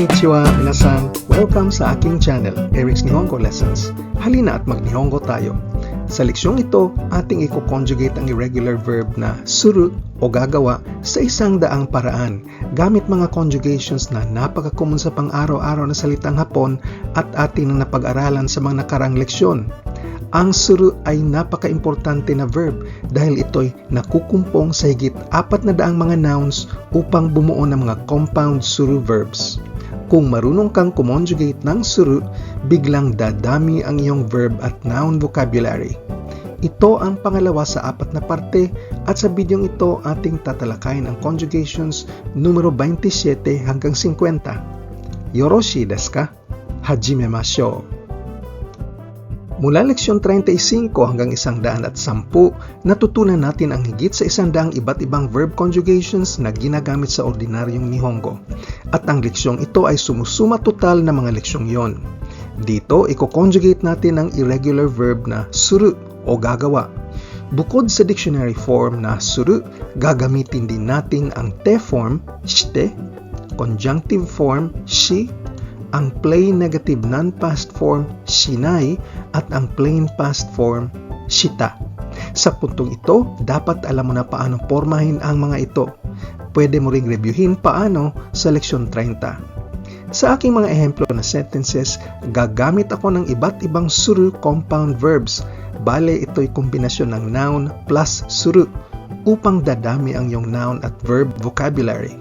Konnichiwa, minasan. Welcome sa aking channel, Eric's Nihongo Lessons. Halina at mag-Nihongo tayo. Sa leksyong ito, ating i-conjugate ang irregular verb na suru o gagawa sa isang daang paraan gamit mga conjugations na napaka-common sa pang-araw-araw na salitang Hapon at ating na napag-aralan sa mga nakarang leksyon. Ang suru ay napaka-importante na verb dahil ito'y nakukumpong sa higit apat na daang mga nouns upang bumuo ng mga compound suru verbs. Kung marunong kang kumonjugate ng suru, biglang dadami ang iyong verb at noun vocabulary. Ito ang pangalawa sa apat na parte at sa bidyong ito ating tatalakayin ang conjugations numero 27 hanggang 50. Yoroshi desu ka? Hajimemashou! Mula leksyon 35 hanggang 110, natutunan natin ang higit sa isandaang iba't ibang verb conjugations na ginagamit sa ordinaryong Nihongo. At ang leksyong ito ay sumusuma total na mga leksyong yon. Dito, i-conjugate natin ang irregular verb na suru o gagawa. Bukod sa dictionary form na suru, gagamitin din natin ang te form, shite, conjunctive form, shi, ang plain negative non-past form shinai at ang plain past form shita. Sa puntong ito, dapat alam mo na paano pormahin ang mga ito. Pwede mo ring reviewin paano sa leksyon 30. Sa aking mga ehemplo na sentences, gagamit ako ng iba't ibang suru compound verbs. Bale, ito'y kombinasyon ng noun plus suru upang dadami ang iyong noun at verb vocabulary.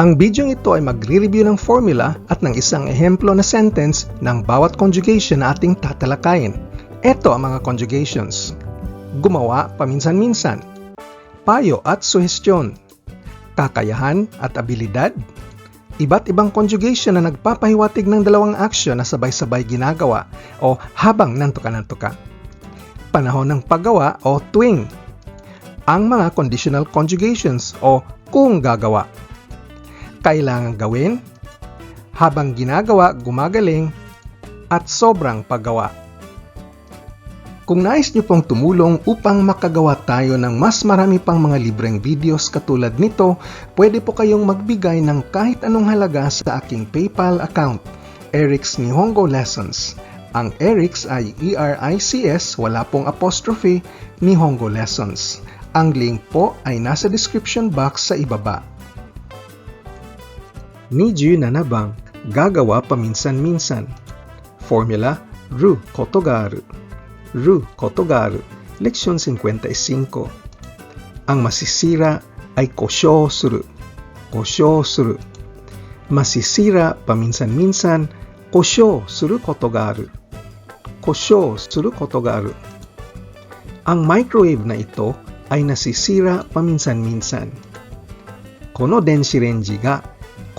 Ang bidyong ito ay magre-review ng formula at ng isang ehemplo na sentence ng bawat conjugation na ating tatalakayin. Ito ang mga conjugations. Gumawa paminsan-minsan. Payo at suhestyon. Kakayahan at abilidad. Iba't ibang conjugation na nagpapahiwatig ng dalawang aksyon na sabay-sabay ginagawa o habang nantuka-nantuka. Panahon ng paggawa o tuwing. Ang mga conditional conjugations o kung gagawa kailangang gawin, habang ginagawa gumagaling, at sobrang paggawa. Kung nais niyo pong tumulong upang makagawa tayo ng mas marami pang mga libreng videos katulad nito, pwede po kayong magbigay ng kahit anong halaga sa aking PayPal account, Eric's Nihongo Lessons. Ang Eric's ay E-R-I-C-S, wala pong apostrophe, Nihongo Lessons. Ang link po ay nasa description box sa ibaba. Niju na nabang, gagawa paminsan-minsan. Formula, ru koto ga aru. Ru koto ga aru. Leksyon 55. Ang masisira ay kosyo suru. Kosyo suru. Masisira paminsan-minsan, kosyo suru koto ga aru. Kosyo suru koto ga aru. Ang microwave na ito ay nasisira paminsan-minsan. Kono denshi renji ga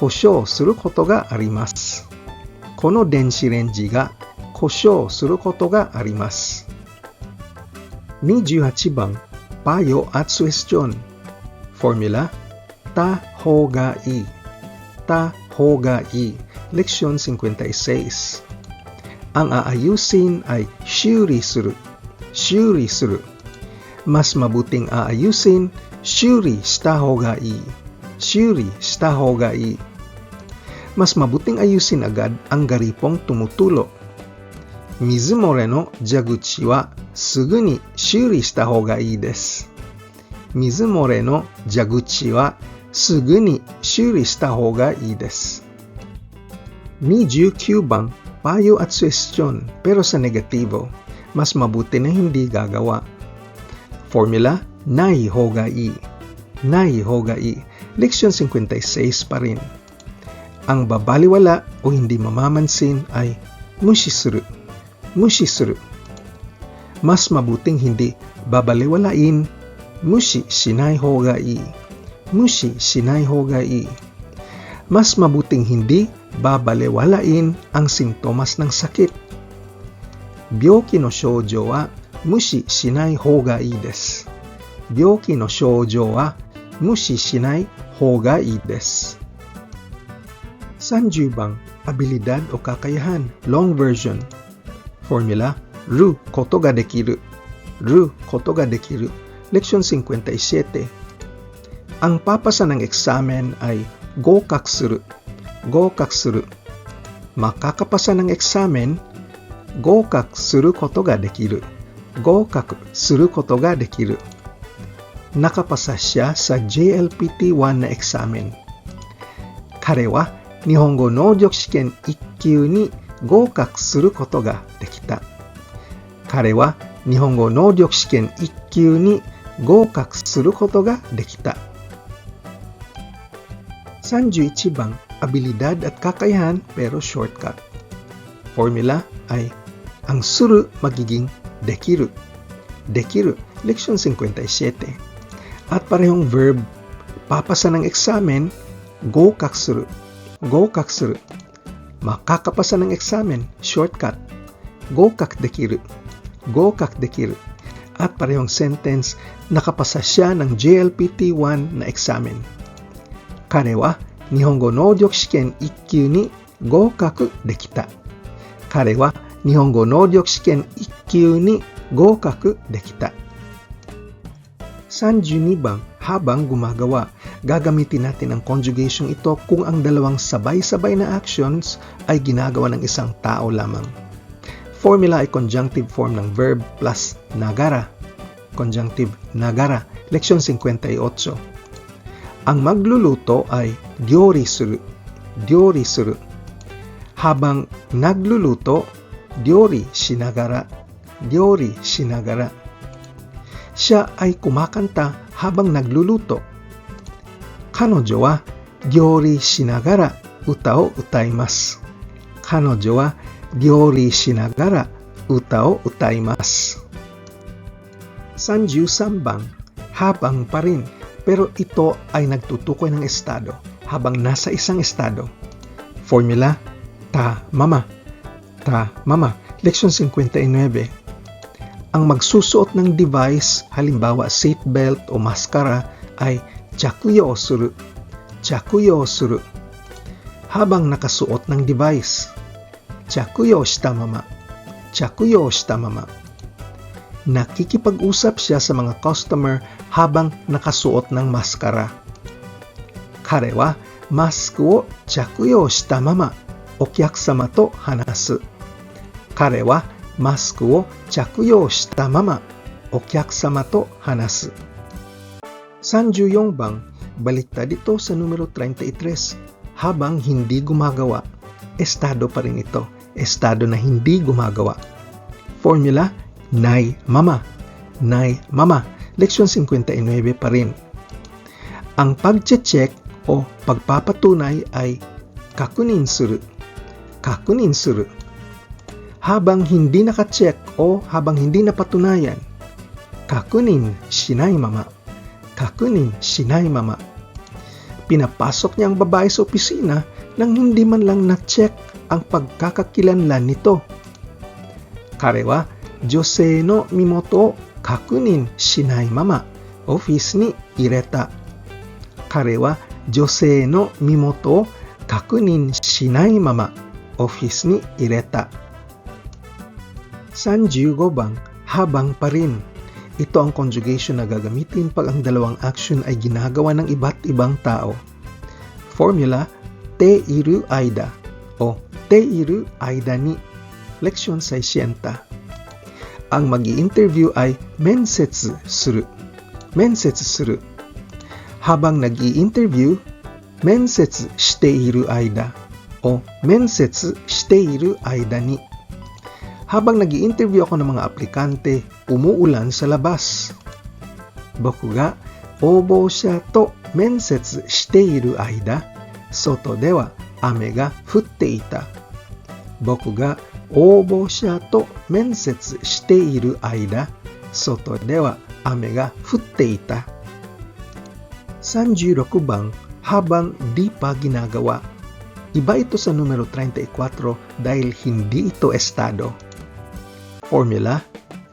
故障することがあります。この電子レンジが故障することがあります。28番、バイオアツエスチョン。フォーミュラ、た方がいい。た方がいい。レク56。ang aayusin ay 修理する。修理する。mas mabuting aayusin 修理したほうがいい。修理したほうがいい。Mas mabuting ayusin agad ang garipong tumutulo. Mizumore no jaguchi wa sugu ni shuri shita hou ga ii desu. Mizumore no jaguchi wa sugu ni shuri shita hou ga ii desu. 29 bang payo at suwestyon pero sa negatibo, mas mabuti na hindi gagawa. Formula, nai hou ga ii. Nai hou ga ii. Leksyon 56 pa rin. Ang babaliwala o hindi mamamansin ay mushisuru. Mushisuru. Mas mabuting hindi babaliwalain mushi shinai hoga ii. Mushi shinai hoga ii. Mas mabuting hindi babaliwalain ang sintomas ng sakit. Byoki no shoujo wa mushi shinai hoga ii desu. Byoki no shoujo wa mushi shinai hoga ii desu. Sanjubang, abilidad o kakayahan. Long version. Formula, ru koto ga dekiru. Ru koto ga dekiru. Leksyon 57. Ang papasa ng eksamen ay gokaksuru. Gokaksuru. Makakapasa ng eksamen, gokaksuru koto ga dekiru. Gokaksuru koto ga dekiru. Nakapasa siya sa JLPT 1 na eksamen. Kare wa 日本語能力試験1級に合格することができた彼は日本語能力試験1級に合格することができた31bang abilidad at kakayahan pero shortcut. Formula ay ang suru magiging dekiru. Dekiru, leksyon 57. At parehong verb, papasa ng eksamen, go kaksuru. Go kaksuru. Makakapasa ng eksamen, shortcut. Go kak dekiru. Go kak dekiru. At parehong sentence, nakapasa siya ng JLPT1 na eksamen. 彼は日本語能力試験1級に合格できた。彼は日本語能力試験1級に合格できた。32 bang habang gumagawa, gagamitin natin ang conjugation ito kung ang dalawang sabay-sabay na actions ay ginagawa ng isang tao lamang. Formula ay conjunctive form ng verb plus nagara. Conjunctive nagara. Leksyon 58. Ang magluluto ay dyori suru. Dyori suru. Habang nagluluto, dyori shinagara. Dyori shinagara. Siya ay kumakanta habang nagluluto. Kanojo wa dyori shinagara uta o utaimasu. Kanojo wa dyori shinagara uta o utaimasu. Sanju sambang habang pa rin pero ito ay nagtutukoy ng estado habang nasa isang estado. Formula, ta mama. Ta mama. Leksyon 59. Ang magsusuot ng device, halimbawa seatbelt o maskara, ay jakuyo suru. Jakuyo suru. Habang nakasuot ng device. Jakuyo shita mama. Jakuyo shita mama nakikipag-usap siya sa mga customer habang nakasuot ng maskara. Kare wa masku o jakuyo shita mama okyakusama to hanasu. Kare wa masku o jakuyo shita mama okyakusama to hanasu. 34 bang baliktad dito sa numero 33 habang hindi gumagawa. Estado pa rin ito. Estado na hindi gumagawa. Formula Nay Mama. Nay Mama. Leksyon 59 pa rin. Ang pagche-check o pagpapatunay ay kakunin suru. Kakunin suru habang hindi nakacheck o habang hindi napatunayan. Kakunin shinai mama. Kakunin shinai mama. Pinapasok niya ang babae sa opisina nang hindi man lang na-check ang pagkakakilanlan nito. Karewa, Jose no mimoto kakunin shinai mama. Office ni ireta. Karewa, Jose no mimoto kakunin shinai mama. Office ni ireta. San Jiugobang habang pa rin. Ito ang conjugation na gagamitin pag ang dalawang action ay ginagawa ng iba't ibang tao. Formula, te iru aida o te iru aida ni. Leksyon 600. Ang mag interview ay mensetsu suru. Mensetsu suru. Habang nag interview mensetsu shite iru aida o mensetsu shite iru aida ni habang nag interview ako ng mga aplikante, umuulan sa labas. Bokuga, obo sha to mensetsu shiteiru aida, soto dewa ame ga futte ita. Boku ga obo sha to mensetsu shiteiru aida, soto dewa ame ga futte ita. 36 bang habang di pa ginagawa. Iba ito sa numero 34 dahil hindi ito estado formula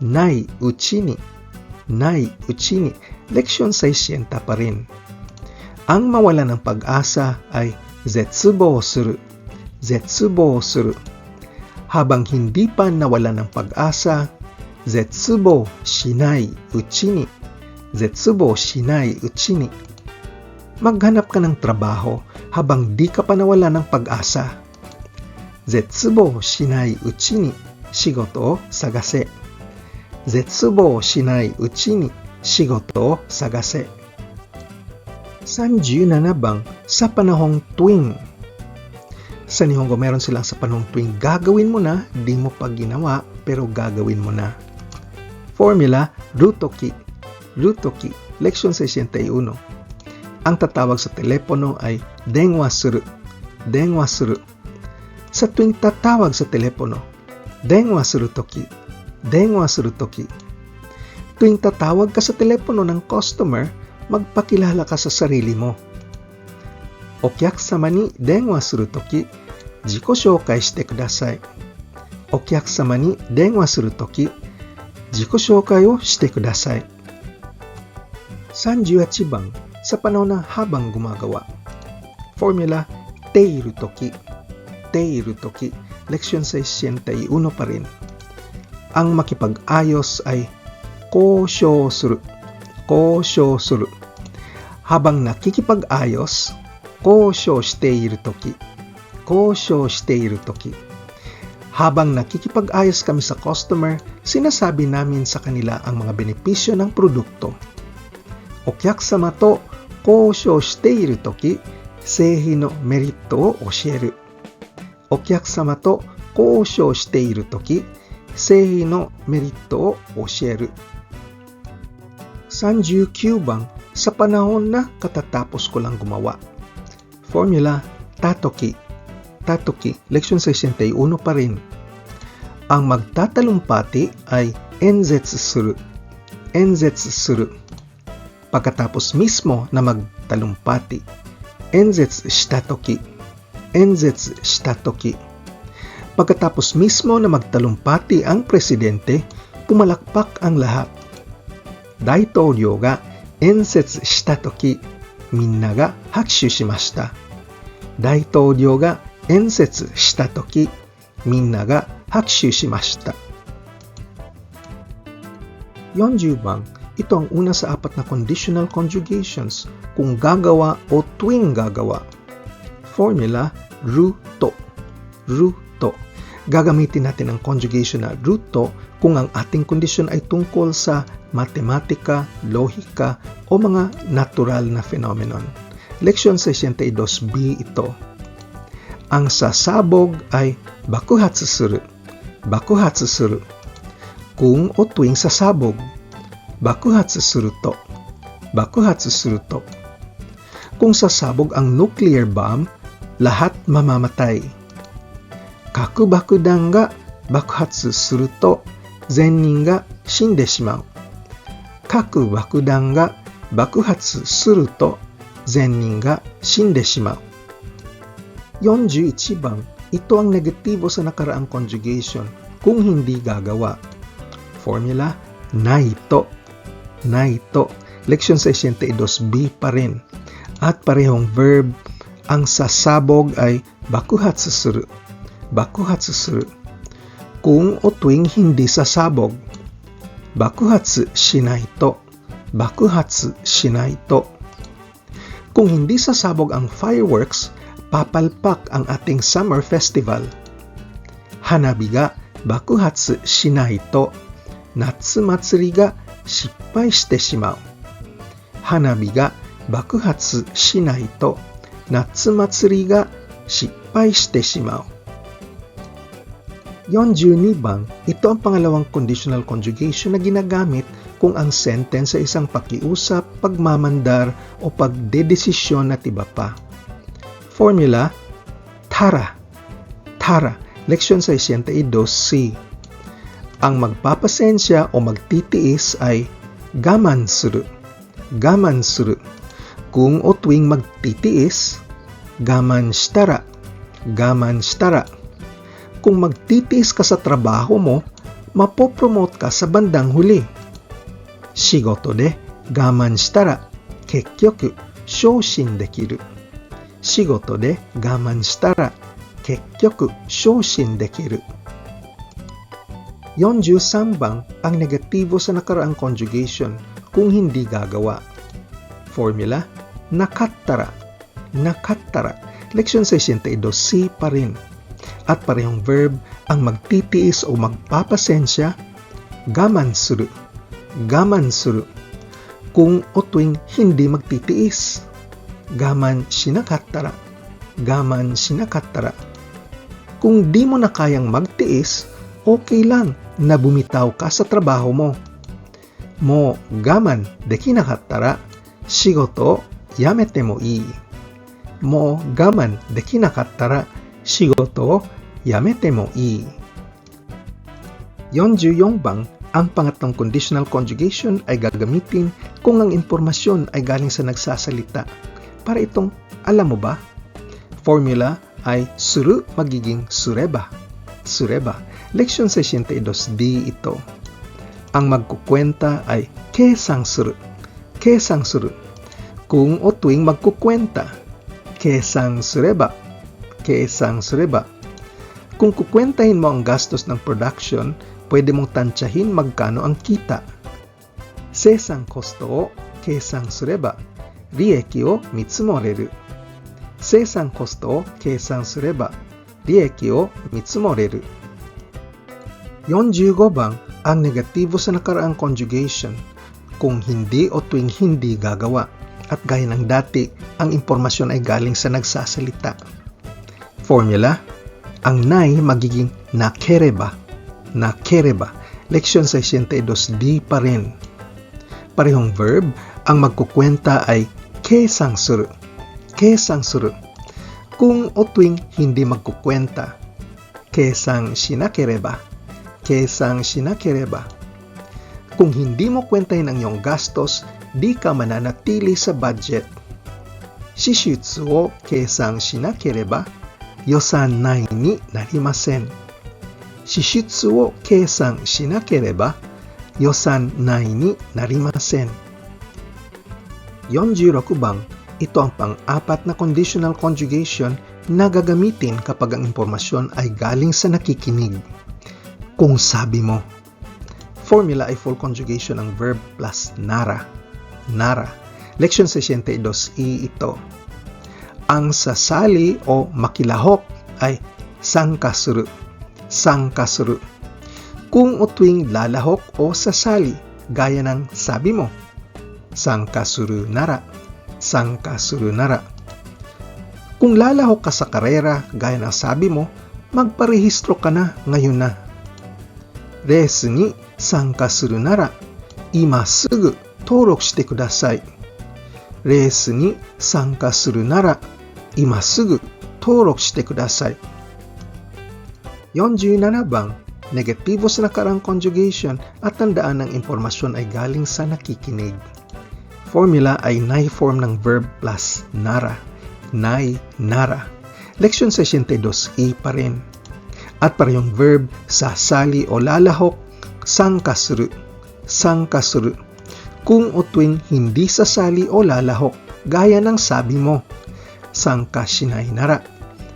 nai uchini. Nai uchini. Leksyon 600 pa rin. Ang mawala ng pag-asa ay zetsubo suru. Zetsubo suru. Habang hindi pa nawala ng pag-asa, zetsubo shinai uchini. Zetsubo shinai uchini. Maghanap ka ng trabaho habang di ka pa nawala ng pag-asa. Zetsubo shinai uchini. 仕事を探せ。絶望しないうちに仕事を探せ。37 bang sa panahong tuwing? Sa Nihongo meron silang sa panahong tuwing gagawin mo na, di mo pa ginawa, pero gagawin mo na. Formula, rutoki. Rutoki, leksyon 61. Ang tatawag sa telepono ay denwa suru. Denwa suru. Sa tuwing tatawag sa telepono, denwa suru toki. Denwa suru toki. Tuwing tatawag ka sa telepono ng customer, magpakilala ka sa sarili mo. お客様に電話するとき、自己紹介してください。お客様に電話するとき、自己紹介をしてください。38 bang sa panahon na habang gumagawa. Formula, teiru toki. Teiru toki. leksyon 61 pa rin. Ang makipag-ayos ay kosyo suru. Kosyo suru. Habang nakikipag-ayos, kosyo shiteiru toki. Kosyo shiteiru toki. Habang nakikipag-ayos kami sa customer, sinasabi namin sa kanila ang mga benepisyo ng produkto. Okyakusama to kosyo shiteiru toki, seihi no merito o shieru. お客様と交渉しているとき、製品のメリットを教える。39 bang sa panahon na katatapos ko lang gumawa. Formula, tatoki. Tatoki, leksyon 61 pa rin. Ang magtatalumpati ay enzetsu suru. Enzetsu suru. Pagkatapos mismo na magtalumpati, enzetsu shita toki. Enzetsu shita toki. Pagkatapos mismo na magtalumpati ang presidente, pumalakpak ang lahat. Daitouryou ga ensetsu shita toki みんなが拍手しました。大統領が演説したとき、みんなが拍手しました。40 bang, ito ang una sa apat na conditional conjugations kung gagawa o tuwing gagawa. Formula, ruto. Ruto. Gagamitin natin ang conjugation na ruto kung ang ating kondisyon ay tungkol sa matematika, lohika o mga natural na phenomenon. Leksyon 62b ito. Ang sasabog ay bakuhatsu suru. Bakuhatsu suru. Kung o tuwing sasabog, bakuhatsu suru to. Bakuhatsu suru to. Kung sasabog ang nuclear bomb, lahat mamamatay. Kaku bakudan ga bakuhatsu suru to zennin ga shinde shimau. Kaku bakudan ga bakuhatsu suru to zennin ga shinde shimau. 41 bang ito ang negatibo sa nakaraang conjugation kung hindi gagawa. Formula, naito. Naito. Leksyon 62b pa rin. At parehong verb, ang sasabog ay bakuhatsu suru. Bakuhatsu suru. Kung o tuwing hindi sasabog, bakuhatsu shinai to. Bakuhatsu shinai to. Kung hindi sasabog ang fireworks, papalpak ang ating summer festival. Hanabi ga bakuhatsu shinai to. Natsu matsuri ga shippai shite shimau. Hanabi ga bakuhatsu shinai to natsu matsuri ga shippai shite shimau. 42 bang, ito ang pangalawang conditional conjugation na ginagamit kung ang sentence sa isang pakiusap, pagmamandar o pagdedesisyon at iba pa. Formula, tara. Tara, leksyon 62C. Ang magpapasensya o magtitiis ay gaman suru. Gaman suru. Kung o tuwing magtitiis, gaman shitara. Gaman shitara kung magtitiis ka sa trabaho mo, mapopromote ka sa bandang huli. Shigoto de gaman shitara, kekkyoku, shoshin dekiru. Shigoto de gaman shitara, kekkyoku, shoshin dekiru. 43 bang ang negatibo sa nakaraang conjugation kung hindi gagawa. Formula, nakattara, nakattara. Leksyon 62, pa rin. At parehong verb ang magtitiis o magpapasensya, gaman suru, gaman suru. Kung o tuwing hindi magtitiis, gaman shinakattara, gaman shinakattara. Kung di mo na kayang magtiis, okay lang na bumitaw ka sa trabaho mo. Mo gaman dekinakattara, shigoto yamete mo ii. Mo gaman dekinakattara, shigoto yamete mo ii. 44 bang ang pangatlong conditional conjugation ay gagamitin kung ang impormasyon ay galing sa nagsasalita. Para itong alam mo ba? Formula ay suru magiging sureba. Sureba. Leksyon 62D ito. Ang magkukwenta ay kesang suru. Kesang suru. Kung o tuwing magkukwenta, kesang sureba. Kesang sureba. Kung kukwentahin mo ang gastos ng production, pwede mong tansyahin magkano ang kita. Sesang kosto o kesang sureba, rieki o mitsumoreru. 生産コストを計算すれば利益を見積もれる。45番, ang negatibo sa nakaraang conjugation kung hindi o tuwing hindi gagawa at gaya ng dati, ang impormasyon ay galing sa nagsasalita. Formula, ang nai magiging nakereba, nakereba. Leksyon 62D pa rin. Parehong verb, ang magkukwenta ay kesang suru kesang suru. Kung o tuwing hindi magkukwenta, kesang shinakereba, kesang shinakereba. Kung hindi mo kwentahin ang iyong gastos, di ka mananatili sa budget. Shishutsu o kesang shinakereba, yosan nai ni narimasen. Shishutsu o kesang shinakereba, yosan nai ni narimasen. 46 bang ito ang pang-apat na conditional conjugation na gagamitin kapag ang impormasyon ay galing sa nakikinig. Kung sabi mo, formula ay full conjugation ng verb plus nara. Nara. Leksyon 62i ito. Ang sasali o makilahok ay sangkasuru. Sangkasuru. Kung utwing lalahok o sasali, gaya ng sabi mo, sangkasuru nara sangkasuru nara. Kung lalahok ka sa karera, gaya ng sabi mo, magparehistro ka na ngayon na. Resu ni sangkasuru nara, ima sugu toroku shite kudasai. Resu ni sangkasuru nara, ima sugu toroku shite kudasai. 47 bang, negatibo sa nakarang conjugation at tandaan ng impormasyon ay galing sa nakikinig formula ay nai form ng verb plus nara. Nai, nara. Leksyon 62e pa rin at parehong verb sasali o lalahok sangkasru sangkasru. Kung o tuwing hindi sasali o lalahok gaya ng sabi mo sangkashinai nara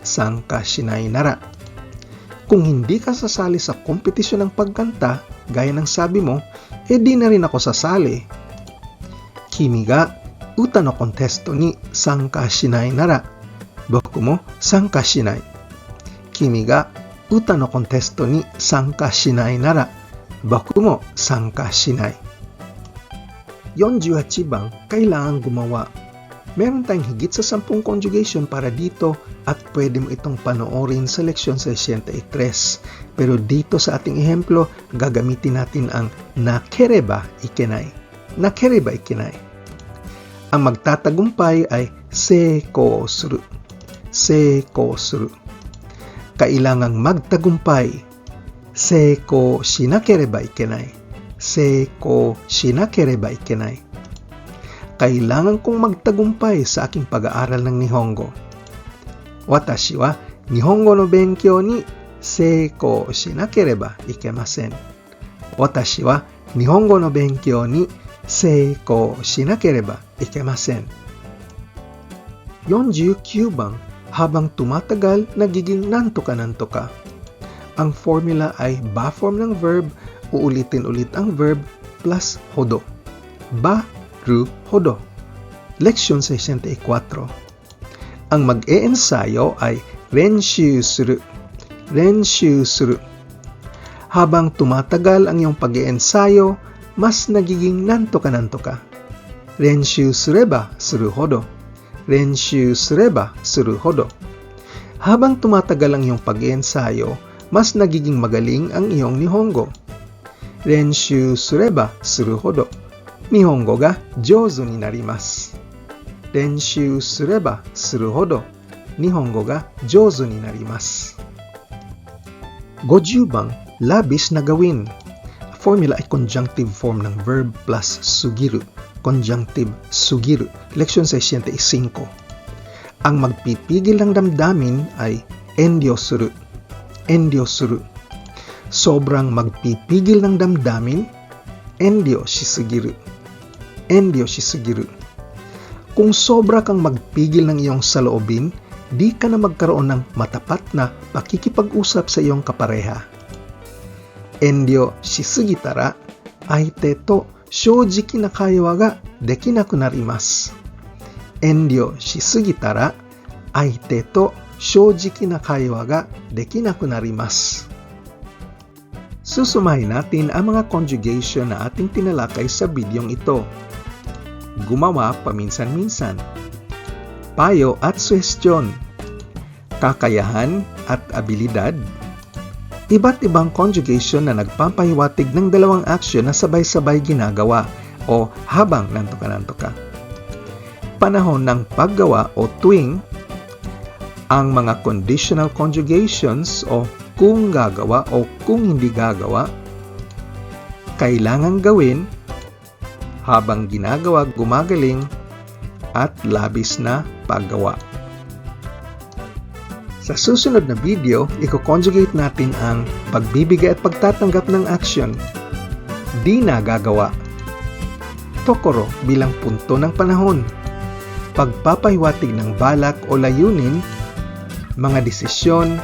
sangkashinai nara kung hindi ka sasali sa kompetisyon ng pagkanta gaya ng sabi mo eh di na rin ako sasali. Kimi ga uta no kontesto ni sangkashinai nara boku mo sangkashinai kimi ga ないなら僕も参加しない。君が歌のコンテストに参加しないなら僕も参加しない。48 bang kailangan gumawa? Meron tayong higit sa 10 conjugation para dito at pwede mo itong panoorin sa leksyon 63. Pero dito sa ating ehemplo, gagamitin natin ang nakereba ikenay nakereba ikinai. Ang magtatagumpay ay seiko suru. Seiko suru. kailangang magtagumpay. Seiko shinakereba ikenai. Seiko shinakereba ikenai. Kailangan kong magtagumpay sa aking pag-aaral ng Nihongo. Watashi wa Nihongo no benkyou ni seiko shinakereba ikemasen. Watashi wa Nihongo no benkyou ni seiko shinakereba ikemasen.49 番 habang tumatagal nagiging nanto ka ka. Ang formula ay ba form ng verb, uulitin ulit ang verb, plus hodo. Ba ru hodo. Leksyon 64. Ang mag-eensayo ay renshu suru. Renshu suru. Habang tumatagal ang iyong pag-eensayo, mas nagiging nanto ka ka. Renshu sureba suru hodo. Renshu sureba suru hodo. Habang tumatagal ang iyong pag-e-ensayo, mas nagiging magaling ang iyong Nihongo. Renshu sureba suru hodo. Nihongo ga jouzu ni narimasu. 練習すればするほど日本語が上手になります。50番, labis na gawin. Formula ay conjunctive form ng verb plus sugiru. Conjunctive sugiru. Leksyon 65. Ang magpipigil ng damdamin ay endio suru. Endio suru. Sobrang magpipigil ng damdamin, endio shisugiru. Endio shisugiru. Kung sobra kang magpigil ng iyong saloobin, di ka na magkaroon ng matapat na pakikipag-usap sa iyong kapareha. Endio shisugitara, aite to shojiki na kaiwa ga dekinaku narimasu. Endio shisugitara, aite to shojiki na kaiwa ga dekinaku narimasu. Susumahin natin ang mga conjugation na ating tinalakay sa bidyong ito gumawa paminsan-minsan. Payo at suhestyon. Kakayahan at abilidad. Iba't ibang conjugation na nagpapahiwatig ng dalawang aksyon na sabay-sabay ginagawa o habang nanto ka Panahon ng paggawa o tuwing, ang mga conditional conjugations o kung gagawa o kung hindi gagawa, kailangang gawin habang ginagawa gumagaling at labis na paggawa. Sa susunod na video, i-conjugate natin ang pagbibigay at pagtatanggap ng action. Di na gagawa. Tokoro bilang punto ng panahon. Pagpapahiwatig ng balak o layunin, mga desisyon,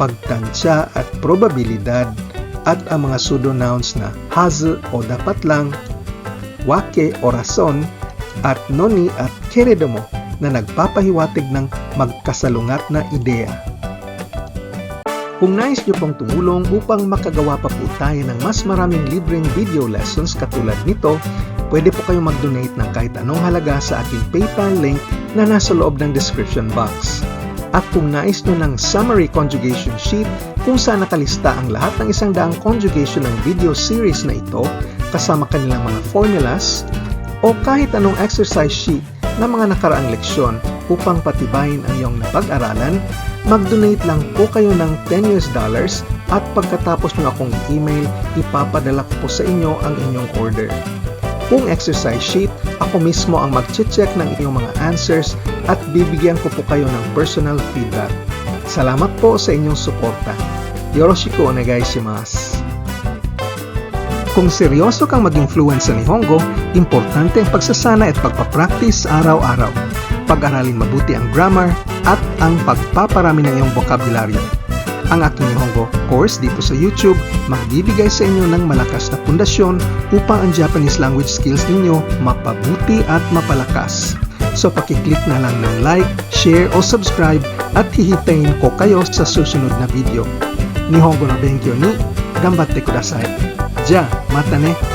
pagtansya at probabilidad at ang mga pseudonouns na hazu o dapat lang wake o rason at noni at keredomo na nagpapahiwatig ng magkasalungat na ideya. Kung nais nyo pong tumulong upang makagawa pa po tayo ng mas maraming libreng video lessons katulad nito, pwede po kayong mag-donate ng kahit anong halaga sa aking PayPal link na nasa loob ng description box. At kung nais nyo ng summary conjugation sheet kung saan nakalista ang lahat ng isang daang conjugation ng video series na ito, kasama kanilang mga formulas o kahit anong exercise sheet na mga nakaraang leksyon upang patibayin ang iyong napag-aralan, mag-donate lang po kayo ng 10 US dollars at pagkatapos nyo akong email, ipapadala ko po sa inyo ang inyong order. Kung exercise sheet, ako mismo ang mag-check ng inyong mga answers at bibigyan ko po kayo ng personal feedback. Salamat po sa inyong suporta. Yoroshiku onegaishimasu. Kung seryoso kang maging fluent sa Nihongo, importante ang pagsasana at pagpapractice araw-araw. Pag-aralin mabuti ang grammar at ang pagpaparami ng iyong vocabulary. Ang aking Nihongo course dito sa YouTube magbibigay sa inyo ng malakas na pundasyon upang ang Japanese language skills ninyo mapabuti at mapalakas. So pakiclick na lang ng like, share o subscribe at hihintayin ko kayo sa susunod na video. Nihongo no benkyo ni gambatte kudasai. じゃあまたね。